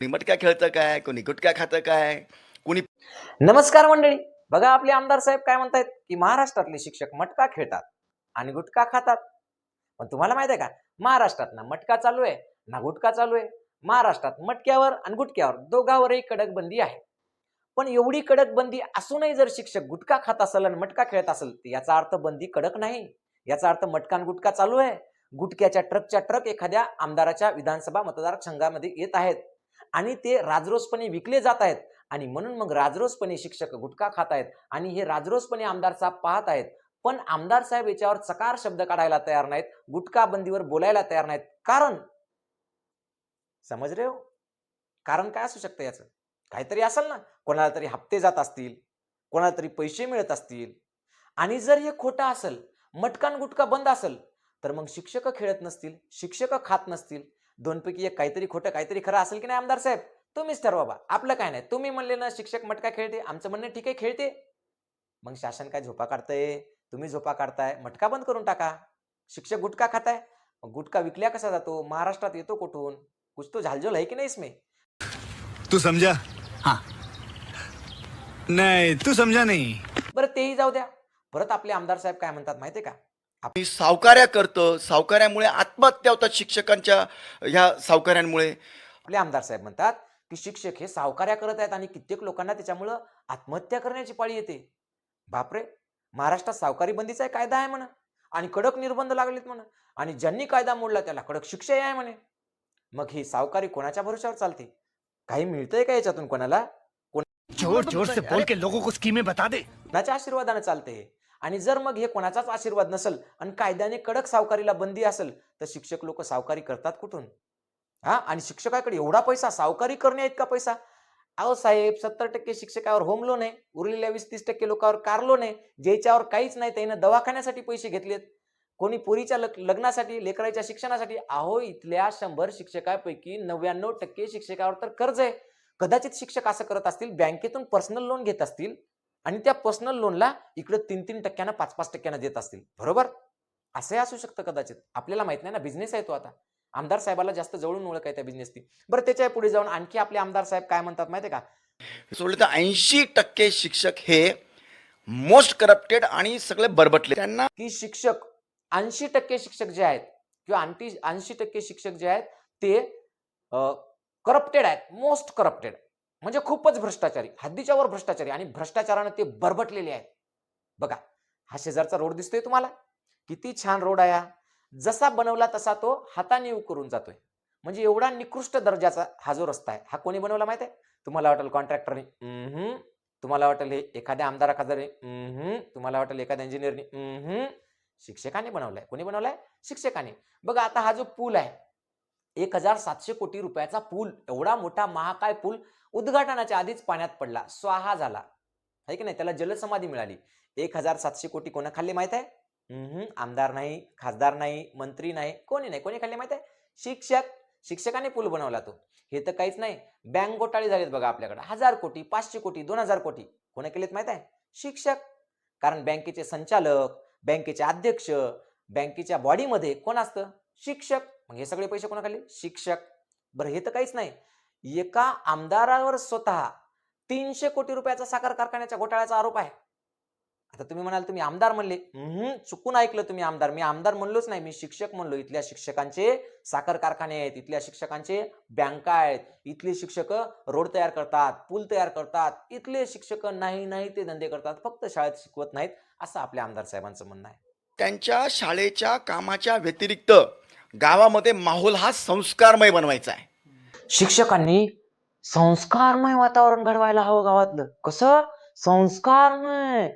कोणी मटका खेळतं काय? कोणी गुटखा खातं काय? कोणी नमस्कार मंडळी. बघा आपले आमदार साहेब काय म्हणतायत की महाराष्ट्रातले शिक्षक मटका खेळतात आणि गुटखा खातात. पण तुम्हाला माहीत आहे का? महाराष्ट्रात ना मटका चालू आहे ना गुटखा चालू आहे. महाराष्ट्रात मटक्यावर आणि गुटक्यावर दोघावरही कडक बंदी आहे. पण एवढी कडक बंदी असूनही जर शिक्षक गुटखा खात असेल आणि मटका खेळत असेल तर याचा अर्थ बंदी कडक नाही. याचा अर्थ मटका आणि गुटखा चालू आहे. गुटक्याच्या ट्रकच्या ट्रक एखाद्या आमदाराच्या विधानसभा मतदारसंघामध्ये येत आहेत. आणि ते राजरोसपणे विकले जात आहेत. आणि म्हणून मग राजरोसपणे शिक्षक गुटखा खात आहेत आणि हे राजरोसपणे आमदार साहेब पाहत आहेत. पण आमदार साहेब याच्यावर चकार शब्द काढायला तयार नाहीत गुटखा बंदीवर बोलायला तयार नाहीत. कारण? समज रे हो. कारण काय असू शकतं याचं? काहीतरी असेल ना. कोणाला तरी हप्ते जात असतील कोणाला तरी पैसे मिळत असतील. आणि जर हे खोटं असेल मटकान गुटखा बंद असेल तर मग शिक्षक खेळत नसतील शिक्षक खात नसतील दोनपैकी एक काहीतरी खोटं काहीतरी खरं असेल की नाही आमदार साहेब? तुम्हीच ठरवा बा आपलं काय नाही? तुम्ही म्हणले ना शिक्षक मटका खेळते. आमचं म्हणणं ठीक आहे खेळते. मग शासन काय झोपा काढतंय? तुम्ही झोपा काढताय. मटका बंद करून टाका. शिक्षक गुटखा खाताय. मग गुटखा विकल्या कसा जातो? महाराष्ट्रात येतो कुठून? कुछ तो झालझोल आहे की नाही इसमें? तू समझा. हाँ. नहीं तू समझा नहीं. बरं तेही जाऊ द्या. परत आपले आमदार साहेब काय म्हणतात माहितीये का? मी सावकार्या करतं सावकार्यामुळे आत्महत्या होतात शिक्षकांच्या ह्या सावकार्यांमुळे. आपले आमदार साहेब म्हणतात की शिक्षक हे सावकार्या करत आहेत आणि कित्येक लोकांना त्याच्यामुळं आत्महत्या करण्याची पाळी येते. बापरे! महाराष्ट्रात सावकारी बंदीचा एक कायदा आहे म्हणा आणि कडक निर्बंध लागलेत म्हणा आणि ज्यांनी कायदा मोडला त्याला कडक शिक्षाही आहे म्हणे. मग ही सावकारी कोणाच्या भरोशावर चालते? काही मिळतंय का याच्यातून कोणाला? जोर जोर से बोल के लोगों को स्कीमें बता दे। कोणाच्या आशीर्वादाने चालते? आणि जर मग हे कोणाचाच आशीर्वाद नसेल आणि कायद्याने कडक सावकारीला बंदी असेल तर शिक्षक लोक सावकारी करतात कुठून? हा? आणि शिक्षकाकडे एवढा पैसा सावकारी करण्या इतका पैसा? अहो साहेब सत्तर टक्के शिक्षकावर होम लोन आहे उरलेल्या वीस तीस टक्के लोकांवर कार लोन आहे ज्याच्यावर काहीच नाही त्यानं दवाखान्यासाठी पैसे घेतलेत. कोणी पोरीच्या लग- लग्नासाठी लेकराच्या शिक्षणासाठी अहो इथल्या शंभर शिक्षकापैकी नव्याण्णव टक्के शिक्षकावर तर कर्ज आहे. कदाचित शिक्षक असं करत असतील बँकेतून पर्सनल लोन घेत असतील आणि त्या पर्सनल लोनला इकडे तीन तीन टक्क्यानं पाच पाच टक्क्यानं देत असतील. बरोबर? असंही असू शकतं कदाचित. आपल्याला माहीत नाही ना बिझनेस आहे तो आता. आमदार साहेबाला जास्त जवळून ओळख आहे त्या बिझनेसची बरं त्याच्या पुढे जाऊन आणखी आपले आमदार साहेब काय म्हणतात माहितीये का? सोडलं तर ऐंशी टक्के शिक्षक हे मोस्ट करप्टेड आणि सगळे बरबटले. त्यांना की शिक्षक ऐंशी टक्के शिक्षक जे आहेत किंवा आणखी ऐंशी टक्के शिक्षक जे आहेत ते करप्टेड आहेत. मोस्ट करप्टेड म्हणजे खूपच भ्रष्टाचारी हद्दीच्या वर भ्रष्टाचारी आणि भ्रष्टाचारानं ते बरबटलेले आहेत. बघा हा शेजारचा रोड दिसतोय तुम्हाला? किती छान रोड आहे हा. जसा बनवला तसा तो हाताने करून जातोय. म्हणजे एवढा निकृष्ट दर्जाचा हा जो रस्ता आहे हा कोणी बनवला माहिती आहे? तुम्हाला वाटेल कॉन्ट्रॅक्टरने. तुम्हाला वाटेल हे एखाद्या आमदारा खासदारने. तुम्हाला वाटेल एखाद्या इंजिनिअरने शिक्षकाने बनवलाय. कोणी बनवलाय? शिक्षकाने. बघा आता हा जो पूल आहे एक हजार सातशे कोटी रुपयाचा पूल एवढा मोठा महाकाय पूल उद्घाटनाच्या आधीच पाण्यात पडला. स्वाहा झाला. आहे की नाही? त्याला जलसमाधी मिळाली. एक हजार सातशे कोटी कोणा खाल्ले माहीत आहे? आमदार नाही खासदार नाही मंत्री नाही कोणी नाही. कोणी खाल्ले माहीत आहे? शिक्षक. शिक्षकाने पूल बनवला तो. हे तर काहीच नाही. बँक घोटाळे झालेत बघा आपल्याकडे. हजार कोटी पाचशे कोटी दोन हजार कोटी. कोणा केलेत माहीत आहे? शिक्षक. कारण बँकेचे संचालक बँकेचे अध्यक्ष बँकेच्या बॉडीमध्ये कोण असतं? शिक्षक. मग हे सगळे पैसे कोणाखाली? शिक्षक. बरं हे तर काहीच नाही. एका आमदारावर स्वतः तीनशे कोटी रुपयाचा साखर कारखान्याच्या घोटाळ्याचा आरोप आहे. आता तुम्ही म्हणाल तुम्ही आमदार म्हणले. चुकून ऐकलं तुम्ही आमदार. मी आमदार म्हणलोच नाही मी शिक्षक म्हणलो. इथल्या शिक्षकांचे साखर कारखाने आहेत इथल्या शिक्षकांचे बँका आहेत. इथले शिक्षक रोड तयार करतात पूल तयार करतात. इथले शिक्षक नाही नाही ते धंदे करतात. फक्त शाळेत शिकवत नाहीत असं आपल्या आमदार साहेबांचं म्हणणं आहे. त्यांच्या शाळेच्या कामाच्या व्यतिरिक्त गावामध्ये माहोल हा संस्कारमय बनवायचा आहे. शिक्षकांनी संस्कारमय वातावरण घडवायला हवं गावातलं. कसं? संस्कारमय.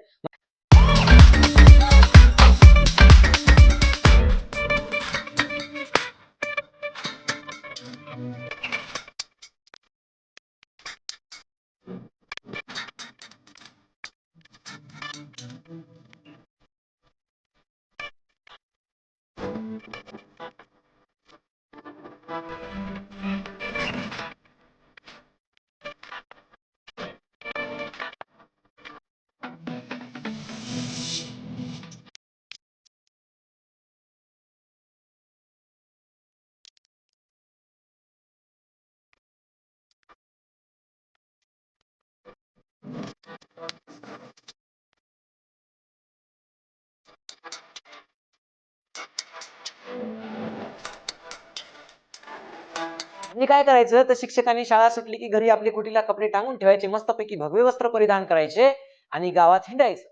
म्हणजे काय करायचं? तर शिक्षकांनी शाळा सुटली की घरी आपले कुटीला कपडे टांगून ठेवायचे मस्तपैकी भगवे वस्त्र परिधान करायचे आणि गावात हिंडायचं.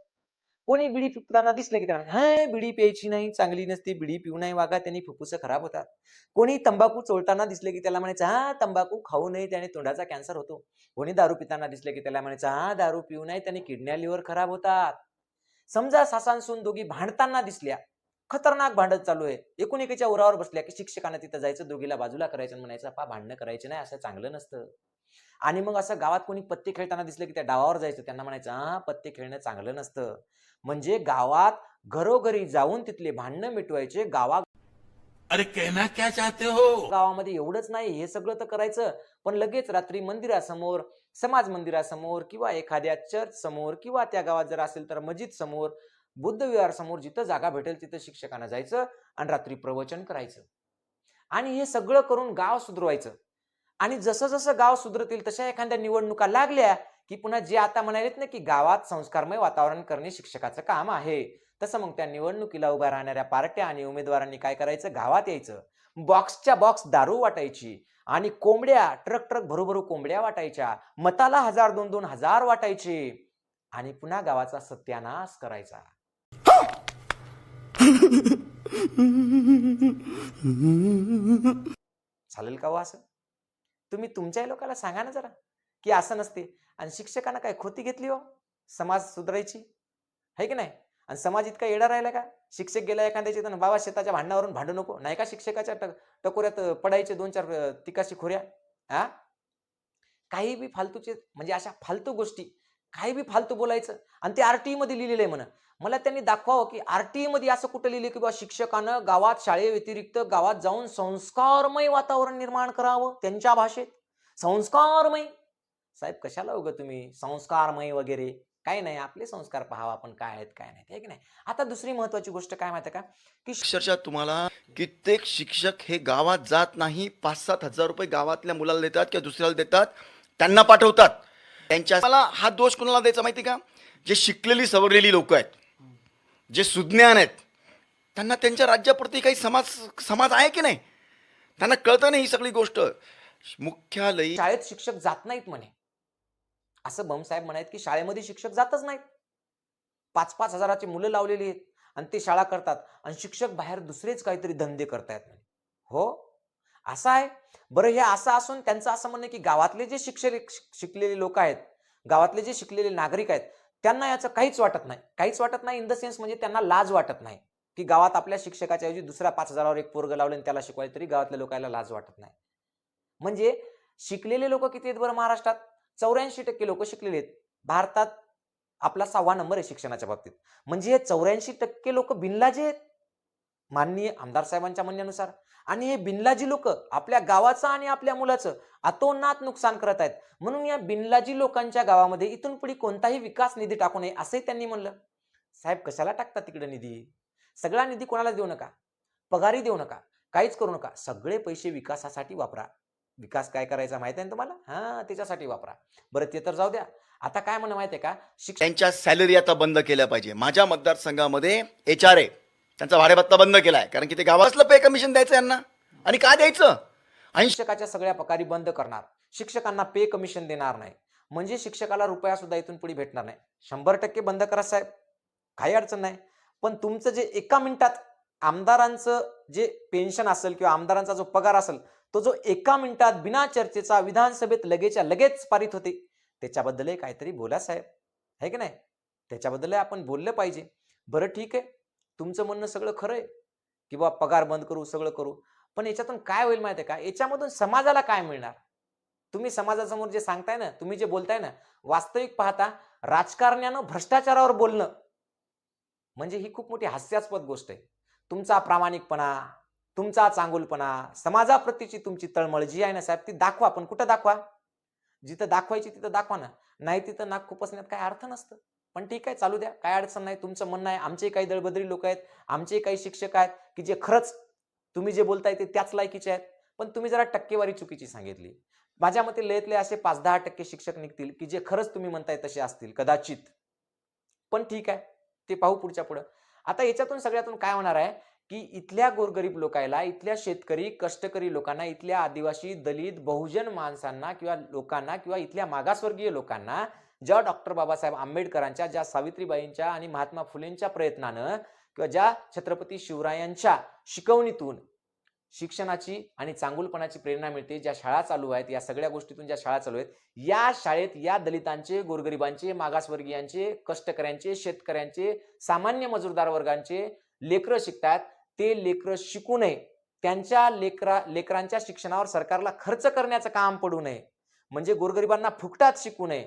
कोणी बिडी फुकताना दिसलं की त्यांना हा बिडी प्यायची नाही चांगली नसते बिडी पिऊ नाही वागा त्यांनी फुफ्फुस खराब होतात. कोणी तंबाखू चोळताना दिसले की त्याला म्हणायचं हा तंबाखू खाऊ नये त्याने तोंडाचा कॅन्सर होतो. कोणी दारू पिताना दिसले की त्याला म्हणायचं हा दारू पिऊ नये त्याने किडन्या लिव्हर खराब होतात. समजा सासांसून दोघी भांडताना दिसल्या खतरनाक भांडत चालू आहे. एकूण एकीच्या उरावर बसल्या की शिक्षकांना तिथं जायचं दोघीला बाजूला करायचं म्हणायचं पा भांडणं करायचे नाही असं चांगलं नसतं. आणि मग असं गावात कोणी पत्ते खेळताना दिसलं की त्या डावावर जायचं त्यांना म्हणायचं हा पत्ते खेळणं चांगलं नसतं. म्हणजे गावात घरोघरी जाऊन तिथले भांडणं मिटवायचे गावा अरे कहना क्या चाहते हो? गावामध्ये एवढंच नाही हे सगळं तर करायचं. पण लगेच रात्री मंदिरासमोर समाज मंदिरासमोर किंवा एखाद्या चर्च समोर किंवा त्या गावात जर असेल तर मस्जिद समोर बुद्ध विहार समोर जिथं जागा भेटेल तिथं शिक्षकांना जायचं आणि रात्री प्रवचन करायचं. आणि हे सगळं करून गाव सुधरवायचं. आणि जसं जसं गाव सुधरतील तशा एखाद्या निवडणुका लागल्या की पुन्हा जे आता म्हणालेत ना की गावात संस्कारमय वातावरण करणे शिक्षकाचं काम आहे तसं मग त्या निवडणुकीला उभ्या राहणाऱ्या पार्ट्या आणि उमेदवारांनी काय करायचं? गावात यायचं. बॉक्सच्या बॉक्स दारू वाटायची आणि कोंबड्या ट्रक ट्रक भरूभरू कोंबड्या वाटायच्या. मताला हजार दोन दोन हजार वाटायचे आणि पुन्हा गावाचा सत्यानाश करायचा. चालेल का हो असं? तुम्ही तुमच्या लोकांना सांगा ना जरा की असं नसते. आणि शिक्षकांना काय खोती घेतली हो? समाज सुधारायची? है की नाही? आणि समाज इतका येडा राहिला का? शिक्षक गेला एखाद्याची तर बाबा शेताच्या भांडणावरून भांडू नको. नाही का शिक्षकाच्या टक टकोऱ्यात पडायचे दोन चार तिकाशी खोऱ्या? हा काही बी फालतूचे म्हणजे अशा फालतू गोष्टी. काही बी फालतू बोलायचं. आणि ते आरटीई मध्ये लिहिलेलं आहे म्हणा. मला त्यांनी दाखवावं की आरटीई मध्ये असं कुठं लिहिलं की बा शिक्षकानं गावात शाळेव्यतिरिक्त गावात जाऊन संस्कारमय वातावरण निर्माण करावं त्यांच्या भाषेत. संस्कारमय. साहेब कशाला उगं तुम्ही? संस्कारमय वगैरे. काही नाही आपले संस्कार पाहावा आपण काय आहेत काय नाही की नाही? आता दुसरी महत्वाची गोष्ट काय माहिती आहे का? की अक्षरशः तुम्हाला कित्येक शिक्षक हे गावात जात नाही. पाच सात हजार रुपये गावातल्या मुलाला देतात किंवा दुसऱ्याला देतात. त्यांना पाठवतात. त्यांच्या मला हा दोष कोणाला द्यायचा माहिती का? जे शिकलेली सवरलेली लोक आहेत. जे सुज्ञान आहेत. त्यांना त्यांच्या राज्याप्रती काही समाज समाज आहे की नाही? त्यांना कळतं नाही ही सगळी गोष्ट. मुख्यालयी शाळेत शिक्षक जात नाहीत म्हणे. असं बमसाहेब म्हणायत की शाळेमध्ये शिक्षक जातच नाहीत. पाच पाच हजाराची मुलं लावलेली आहेत आणि ते शाळा करतात आणि शिक्षक बाहेर दुसरेच काहीतरी धंदे करतायत म्हणे. हो? असं आहे? बरं हे असं असून त्यांचं असं म्हणणं आहे की गावातले जे शिक्षले शिकलेले लोक आहेत गावातले जे शिकलेले नागरिक आहेत त्यांना याचं काहीच वाटत नाही. काहीच वाटत नाही इन द सेन्स म्हणजे त्यांना लाज वाटत नाही की गावात आपल्या शिक्षकाच्या ऐवजी दुसऱ्या पाच हजारावर एक पोरग लावले आणि त्याला शिकवायला तरी गावातल्या लोकांना लाज वाटत नाही. म्हणजे शिकलेले लोक किती आहेत बरं महाराष्ट्रात? चौऱ्याऐंशी टक्के लोक शिकलेले आहेत. भारतात आपला सहावा नंबर आहे शिक्षणाच्या बाबतीत. म्हणजे हे चौऱ्याऐंशी टक्के लोक बिनलाजे आहेत. माननीय आमदार साहेबांच्या म्हणण्यानुसार. आणि हे बिनलाजी लोक आपल्या गावाचं आणि आपल्या मुलाचं अतोनात नुकसान करत आहेत. म्हणून या बिनलाजी लोकांच्या गावामध्ये इथून पुढे कोणताही विकास निधी टाकू नये असंही त्यांनी म्हणलं. साहेब कशाला टाकतात तिकडे निधी? सगळा निधी कोणाला देऊ नका. पगारी देऊ नका. काहीच करू नका. सगळे पैसे विकासासाठी वापरा. विकास काय करायचा माहिती आहे ना तुम्हाला? हा त्याच्यासाठी वापरा. बरं ते तर जाऊ द्या. आता काय म्हणणं माहिती आहे का? शिक्षण त्यांच्या सॅलरी आता बंद केल्या पाहिजे. माझ्या मतदारसंघामध्ये एच आर ए त्यांचा भाडेभत्ता बंद केलाय. कारण की ते गावातलं पे कमिशन द्यायचं यांना. आणि का द्यायचं? आणि शिक्षकाच्या सगळ्या पगारी बंद करणार. शिक्षकांना पे कमिशन देणार नाही. म्हणजे शिक्षकाला रुपया सुद्धा इथून पुढे भेटणार नाही. शंभर टक्के बंद करा साहेब. काही अडचण नाही. पण तुमचं जे एका मिनिटात आमदारांचं जे पेन्शन असेल किंवा आमदारांचा जो पगार असेल तो जो एका मिनिटात बिना चर्चेचा विधानसभेत लगेच्या लगेच पारित होते. त्याच्याबद्दलही काहीतरी बोला साहेब. है की नाही? त्याच्याबद्दलही आपण बोललं पाहिजे. बरं ठीक आहे. तुमचं म्हणणं सगळं खरं आहे. की बा पगार बंद करू सगळं करू. पण याच्यातून काय होईल माहिती आहे का? याच्यामधून समाजाला काय मिळणार? तुम्ही समाजासमोर जे सांगताय ना तुम्ही जे बोलताय ना वास्तविक पाहता राजकारण्यानं भ्रष्टाचारावर बोलणं. म्हणजे ही खूप मोठी हास्यास्पद गोष्ट आहे. तुमचा प्रामाणिकपणा तुमचा चांगुलपणा समाजाप्रतीची तुमची तळमळ जी आहे ना साहेब ती दाखवा. पण कुठं दाखवा? जिथं दाखवायची तिथं दाखवा ना. नाही तिथं नाक खुपसण्यात काय अर्थ नसतं. पण ठीक आहे चालू द्या. काय अडचण नाही तुमचं म्हणणं आहे. आमचे काही दळबद्री लोक आहेत. आमचे काही शिक्षक आहेत की जे खरंच तुम्ही जे बोलताय ते त्याच लायकीचे आहेत. पण तुम्ही जरा टक्केवारी चुकीची सांगितली. माझ्या मते लयतले असे पाच दहा टक्के शिक्षक निघतील की जे खरंच तुम्ही म्हणताय तसे असतील कदाचित. पण ठीक आहे ते पाहू पुढच्या पुढं. आता याच्यातून सगळ्यातून काय होणार आहे की इथल्या गोरगरीब लोकायला इथल्या शेतकरी कष्टकरी लोकांना इथल्या आदिवासी दलित बहुजन माणसांना किंवा लोकांना किंवा इथल्या मागासवर्गीय लोकांना ज्या डॉक्टर बाबासाहेब आंबेडकरांच्या ज्या सावित्रीबाईंच्या आणि महात्मा फुलेंच्या प्रयत्नानं किंवा ज्या छत्रपती शिवरायांच्या शिकवणीतून शिक्षणाची आणि चांगुलपणाची प्रेरणा मिळते ज्या शाळा चालू आहेत या सगळ्या गोष्टीतून ज्या शाळा चालू आहेत या शाळेत या दलितांचे गोरगरिबांचे मागासवर्गीयांचे कष्टकऱ्यांचे शेतकऱ्यांचे सामान्य मजूरदार वर्गांचे लेकरं शिकतात ते लेकरं शिकू नये. त्यांच्या लेकरा लेकरांच्या शिक्षणावर सरकारला खर्च करण्याचं काम पडू नये. म्हणजे गोरगरिबांना फुकटात शिकू नये.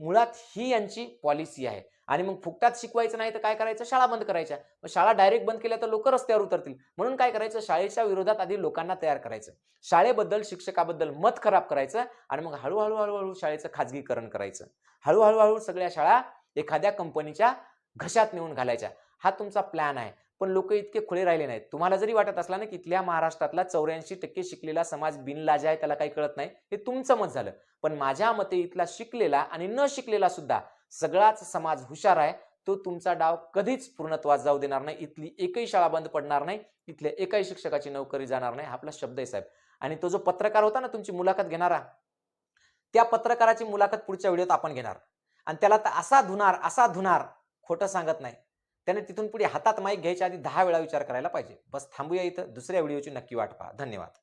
मुळात ही यांची पॉलिसी आहे. आणि मग फुकटात शिकवायचं नाही तर काय करायचं? शाळा बंद करायच्या. मग शाळा डायरेक्ट बंद केल्या तर लोक रस्त्यावर उतरतील. म्हणून काय करायचं? शाळेच्या विरोधात आधी लोकांना तयार करायचं. शाळेबद्दल शिक्षकाबद्दल मत खराब करायचं आणि मग हळूहळू हळूहळू शाळेचं खाजगीकरण करायचं. हळूहळू हळू सगळ्या शाळा एखाद्या कंपनीच्या घशात नेऊन घालायच्या. हा तुमचा प्लॅन आहे. पण लोक इतके खुळे राहिले नाहीत. तुम्हाला जरी वाटत असला ना की इथल्या महाराष्ट्रातला चौऱ्याऐंशी टक्के शिकलेला समाज बिनलाजा आहे त्याला काही कळत नाही हे तुमचं मत झालं. पण माझ्या मते इथला शिकलेला आणि न शिकलेला सुद्धा सगळाच समाज हुशार आहे तो तुमचा डाव कधीच पूर्णत्वास जाऊ देणार नाही. इथली एकही शाळा बंद पडणार नाही इथल्या एकाही शिक्षकाची नोकरी जाणार नाही आपला शब्द आहे साहेब. आणि तो जो पत्रकार होता ना तुमची मुलाखत घेणारा त्या पत्रकाराची मुलाखत पुढच्या व्हिडिओत आपण घेणार. आणि त्याला तर असा धुणार असा धुणार खोटं सांगत नाही. त्याने तिथून पुढे हातात माईक घ्यायच्या आधी दहा वेळा विचार करायला पाहिजे. बस थांबूया इथं. दुसऱ्या व्हिडिओची नक्की वाट पहा. धन्यवाद.